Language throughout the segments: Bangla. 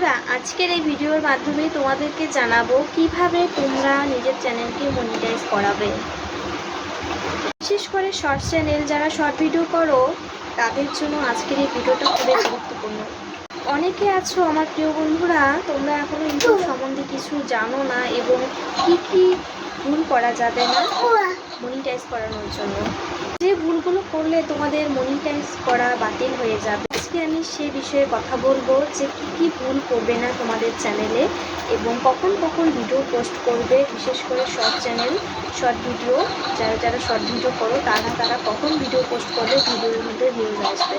বন্ধুরা, আজকের এই ভিডিওর মাধ্যমে তোমাদেরকে জানাব কীভাবে তোমরা নিজের চ্যানেলকে মনিটাইজ করাবে। বিশেষ করে শর্ট চ্যানেল যারা শর্ট ভিডিও করো, তাদের জন্য আজকের এই ভিডিওটা খুবই গুরুত্বপূর্ণ। অনেকে আছো আমার প্রিয় বন্ধুরা, তোমরা এখনও ইউটিউব সম্বন্ধে কিছু জানো না এবং কি কি ভুল করা যাবে না মনিটাইজ করানোর জন্য। যে ভুলগুলো করলে তোমাদের মনিটাইজ করা বাতিল হয়ে যাবে। আজকে আমি সেই বিষয়ে কথা বলব যে কী কী ভুল করবে না তোমাদের চ্যানেলে এবং কখন কখন ভিডিও পোস্ট করবে, বিশেষ করে শর্ট চ্যানেল, শর্ট ভিডিও। যারা যারা শর্ট ভিডিও করো, তারা তারা কখন ভিডিও পোস্ট করবে, ভিডিওর মধ্যে ভিউজ আসবে।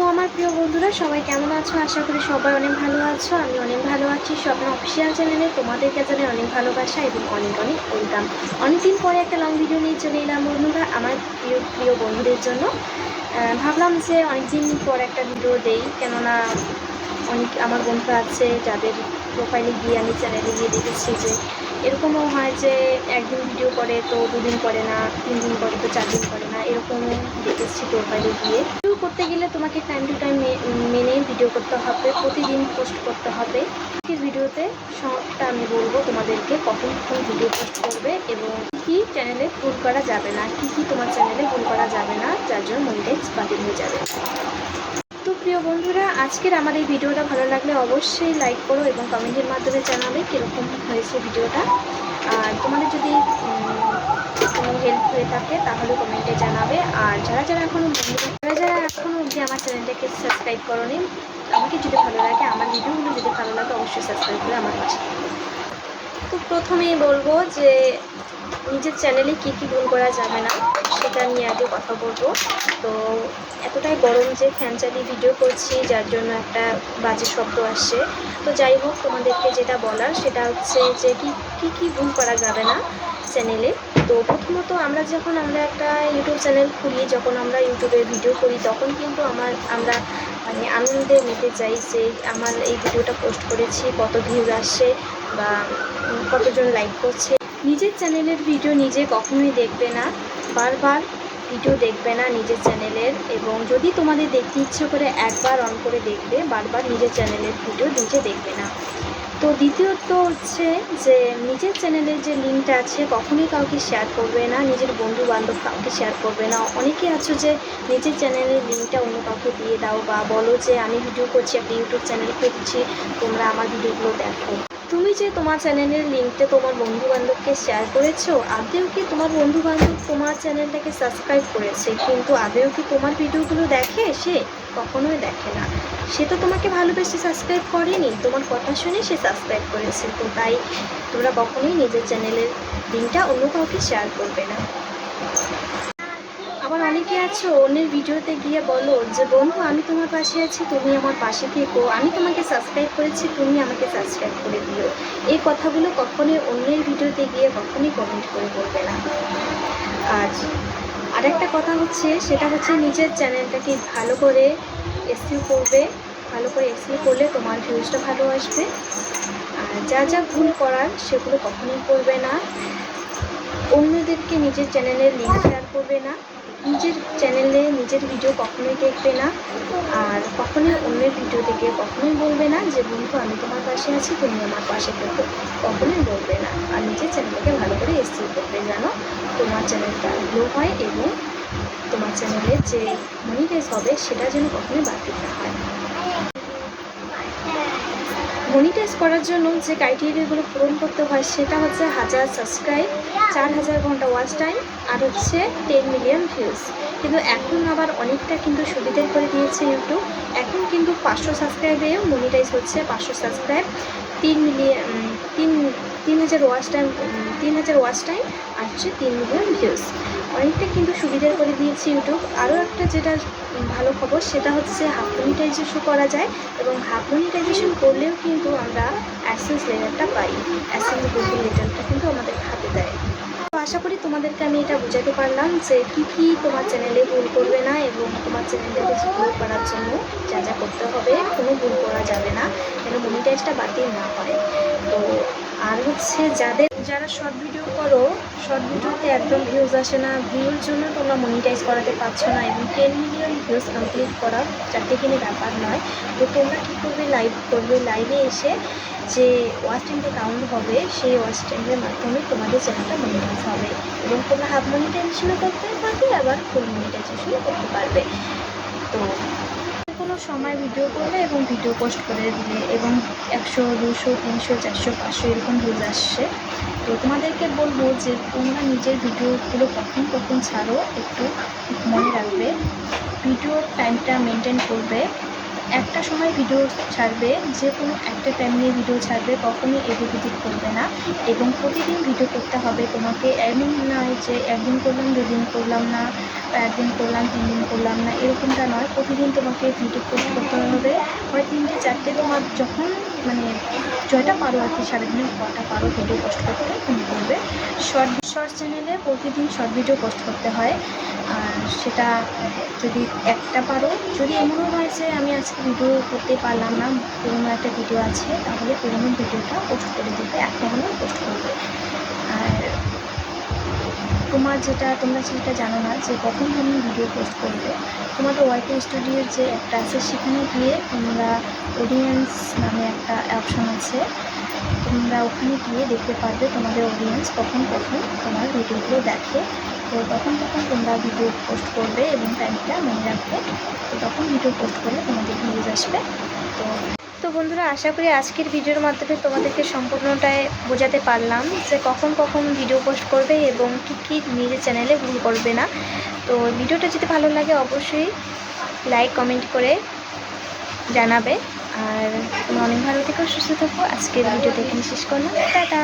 তো আমার প্রিয় বন্ধুরা, সবাই কেমন আছো? আশা করি সবাই অনেক ভালো আছো। আমি অনেক ভালো আছি। স্বপ্ন অফিসিয়াল চ্যানেলে তোমাদেরকে জানাই অনেক ভালোবাসা এবং অনেক অনেক ওয়েলকাম অনেকদিন পরে একটা লং ভিডিও নিয়ে চলে এলাম বন্ধুরা, আমার প্রিয় প্রিয় বন্ধুদের জন্য। ভাবলাম যে অনেকদিন পর একটা ভিডিও দেই। কেননা অনেক আমার বন্ধুরা আছে, যাদের প্রোফাইলে গিয়ে আমি চ্যানেলে গিয়ে দেখেছি যে এরকমও হয় যে একদিন ভিডিও করে তো দুদিন করে না তিন দিন করে তো চার দিন করে না, এরকমও দেখেছি প্রোফাইলে গিয়ে। ভিডিও করতে গেলে তোমাকে টাইম টু টাইম মেনে ভিডিও করতে হবে, প্রতিদিন পোস্ট করতে হবে। ভিডিওতে সবটা আমি বলব তোমাদেরকে, কখন কখন ভিডিও পোস্ট করবে এবং কী চ্যানেলে ভুল করা যাবে না, কী কী তোমার চ্যানেলে ভুল করা যাবে না, যার জন্য মনিটাইজ বাতিল হয়ে যাবে। তো প্রিয় বন্ধুরা, আজকের আমার এই ভিডিওটা ভালো লাগলে অবশ্যই লাইক করো এবং কমেন্টের মাধ্যমে জানাবে কীরকম হয়েছে ভিডিওটা। আর তোমাদের যদি কোনো হেল্প হয়ে থাকে তাহলে কমেন্টে জানাবে। আর যারা যারা এখনও যারা যারা এখনও অবধি আমার চ্যানেলটাকে সাবস্ক্রাইব করোনি, আমাকে যদি ভালো লাগে, আমার ভিডিওগুলো যদি ভালো লাগে, অবশ্যই সাবস্ক্রাইব করে আমার পাশে তো প্রথমেই বলব যে, নিজের চ্যানেলে কী কী ভুল করা যাবে না। সেটা নিয়ে আগে কথা বলব। তো এতটাই গরম যে ফ্যান চালিয়ে ভিডিও করছি, যার জন্য একটা বাজে শব্দ আসছে। তো যাই হোক, তোমাদেরকে যেটা বলার সেটা হচ্ছে যে কি, কী ভুল করা যাবে না চ্যানেলে তো প্রথমত আমরা যখন আমরা একটা ইউটিউব চ্যানেল খুলি, যখন আমরা ইউটিউবে ভিডিও করি, তখন কিন্তু আমার, আমরা মানে আনন্দে নিতে চাই যে আমার এই ভিডিওটা পোস্ট করেছি, কত ভিউজ আসছে বা কতজন লাইক করছে। নিজের চ্যানেলের ভিডিও নিজে কখনোই দেখবে না। বারবার ভিডিও দেখবে না নিজের চ্যানেলের এবং যদি তোমাদের দেখতে ইচ্ছে করে একবার অন করে দেখবে, বারবার নিজের চ্যানেলের ভিডিও নিজে দেখবে না। তো দ্বিতীয়ত হচ্ছে যে নিজের চ্যানেলের যে লিঙ্কটা আছে, কখনোই কাউকে শেয়ার করবে না, নিজের বন্ধু বান্ধব কাউকে শেয়ার করবে না। অনেকে আছো যে নিজের চ্যানেলের লিঙ্কটা অন্য কাউকে দিয়ে দাও বা বলো যে, আমি ভিডিও করছি, একটা ইউটিউব চ্যানেল করছি তোমরা আমার ভিডিওগুলো দেখো। তুমি যে তোমার চ্যানেলের লিঙ্কটা তোমার বন্ধু বান্ধবকে শেয়ার করেছ, আদেও কি তোমার বন্ধু বান্ধব তোমার চ্যানেলটাকে সাবস্ক্রাইব করেছে? কিন্তু আদেও কি তোমার ভিডিওগুলো দেখে? সে কখনোই দেখে না। সে তো তোমাকে ভালোবেসে সাবস্ক্রাইব করেনি। তোমার কথা শুনে সে সাবস্ক্রাইব করেছে। তো তাই তোমরা কখনোই নিজের চ্যানেলের লিঙ্কটা অন্য কাউকে শেয়ার করবে না। অনেকে আছো? অন্যের ভিডিওতে গিয়ে বলো যে, বন্ধু, আমি তোমার পাশে আছি, তুমি আমার পাশে থেকো। আমি তোমাকে সাবস্ক্রাইব করেছি, তুমি আমাকে সাবস্ক্রাইব করে দিও। এই কথাগুলো কখনোই অন্যের ভিডিওতে গিয়ে কখনোই কমেন্ট করে বলবে না। আজ আরেকটা কথা হচ্ছে, সেটা হচ্ছে নিজের চ্যানেলটাকে ভালো করে এসিও করবে। ভালো করে এসিও করলে তোমার ভিউজটা ভালো আসবে। আর যা যা ভুল করার, সেগুলো কখনোই করবে না। অন্যদেরকে নিজের চ্যানেলের লিঙ্ক শেয়ার করবে না, নিজের চ্যানেলে নিজের ভিডিও কখনোই দেখবে না, আর কখনোই অন্যের ভিডিও দেখে কখনোই বলবে না যে, বন্ধু, আমি তোমার পাশে আছি, তুমি আমার পাশে থাকো। কখনোই বলবে না। আর নিজের চ্যানেলকে ভালো করে এসিও করবে যেন তোমার চ্যানেলটা গ্রো হয় এবং তোমার চ্যানেলের যে মনিটাইজ হবে, সেটা যেন কখনোই বাতিল না হয় মনিটাইজ করার জন্য যে ক্রাইটেরিয়াগুলো পূরণ করতে হয় সেটা হচ্ছে হাজার সাবস্ক্রাইব চার হাজার ঘণ্টা ওয়াচ টাইম আর হচ্ছে টেন মিলিয়ন ভিউজ কিন্তু এখন আবার অনেকটা কিন্তু সুবিধা করে দিয়েছে ইউটিউব এখন কিন্তু পাঁচশো সাবস্ক্রাইবেও মনিটাইজ হচ্ছে পাঁচশো সাবস্ক্রাইব তিন মিলিয়ন তিন তিন হাজার ওয়াচ টাইম তিন হাজার ওয়াচ টাইম আর হচ্ছে তিন মিলিয়ন ভিউজ অনেকটা কিন্তু সুবিধা করে দিয়েছে ইউটিউব আরও একটা যেটা ভালো খবর সেটা হচ্ছে হাফ মনিটাইজেশন করা যায় এবং হাফ মনিটাইজেশন করলেও কিন্তু আমরা অ্যাসেন্স লেটারটা পাই। অ্যাসেন্স গুগল লেটারটা কিন্তু আমাদের হাতে দেয়। তো আশা করি তোমাদেরকে আমি এটা বোঝাতে পারলাম যে কী কী তোমার চ্যানেলে ভুল করবে না এবং তোমার চ্যানেলটাকে ভুল করার জন্য যা যা করতে হবে, কোনো ভুল করা যাবে না। যেন মনিটাইজটা বাতিল না হয়। তো আর হচ্ছে যাদের যারা শর্ট ভিডিও করো শর্ট ভিডিওতে একদম ভিউজ আসে না ভিউর জন্য তোমরা মনিটাইজ করাতে পারছ না এবং টেন মিলিয়ন ভিউজ কমপ্লিট করা চারটে কিনে ব্যাপার নয়। তো তোমরা কী করবে লাইভ করবে? লাইভে এসে যে ওয়াচ টাইমটা কাউন্ট হবে, সেই ওয়াচ টাইমের মাধ্যমে তোমাদের চ্যানেলটা মনিটাইজ হবে এবং তোমরা হাফ মনিটাইজেশনও করতে পারবে, আবার ফুল মনিটাইজেশনও করতে পারবে। তো কোনো সময় ভিডিও করলে এবং ভিডিও পোস্ট করে দিলে এবং একশো, দুশো, তিনশো, চারশো, পাঁচশো এরকম ভিউজ আসছে তো তোমাদেরকে বলব যে তোমরা নিজের ভিডিওগুলো কখন কখন ছাড়ো একটু মনে রাখবে। ভিডিওর টাইমটা মেনটেন করবে। একটা সময় ভিডিও ছাড়বে, যে কোনো একটা টাইম নিয়ে ভিডিও ছাড়বে, কখনই এডিট এডিট করবে না। এবং প্রতিদিন ভিডিও করতে হবে তোমাকে। এমন নয় যে একদিন করলাম, দুদিন করলাম না, একদিন করলাম তিন দিন করলাম না, এরকমটা নয়। প্রতিদিন তোমাকে ভিডিও পোস্ট করতে হবে। হয় তিনটে, চারটে তোমার যখন মানে জয়টা পারো আর কি সারাদিনে কটা পারো ভিডিও পোস্ট করতে, তুমি বলবে। শর্ট শর্ট চ্যানেলে প্রতিদিন শর্ট ভিডিও পোস্ট করতে হয়। আর সেটা যদি একটা পারো, যদি এমনও হয় যে আমি আজকে ভিডিও করতে পারলাম না, পুরোনো একটা ভিডিও আছে, তাহলে পুরোনো ভিডিওটা পোস্ট করে দিতে একটা হলেও পোস্ট করবে। আর তোমার যেটা, তোমরা যেটা জানো না যে কখন তুমি ভিডিও পোস্ট করবে। তোমাদের ওয়াইটি স্টুডিওর যে একটা আছে, সেখানে গিয়ে তোমরা অডিয়েন্স নামে একটা অপশন আছে। তোমরা ওখানে গিয়ে দেখতে পারবে তোমাদের অডিয়েন্স কখন কখন তোমার ভিডিওগুলো দেখে। তো তখন তখন তোমরা ভিডিও পোস্ট করবে এবং টাইমটা মনে রাখবে। তো তখন ভিডিও পোস্ট করলে তোমাদের ভিউজ আসবে। তো তো বন্ধুরা, আশা করি আজকের ভিডিওর মাধ্যমে তোমাদেরকে সম্পূর্ণটাই বোঝাতে পারলাম যে কখন কখন ভিডিও পোস্ট করবে এবং কি কি নিজের চ্যানেলে ভুল করবে না। তো ভিডিওটা যদি ভালো লাগে, অবশ্যই লাইক কমেন্ট করে জানাবে। আর তুমি অনেক ভালো থেকেও সুস্থ থাকো। আজকের ভিডিওটা এখানে শেষ করলাম। টাটা!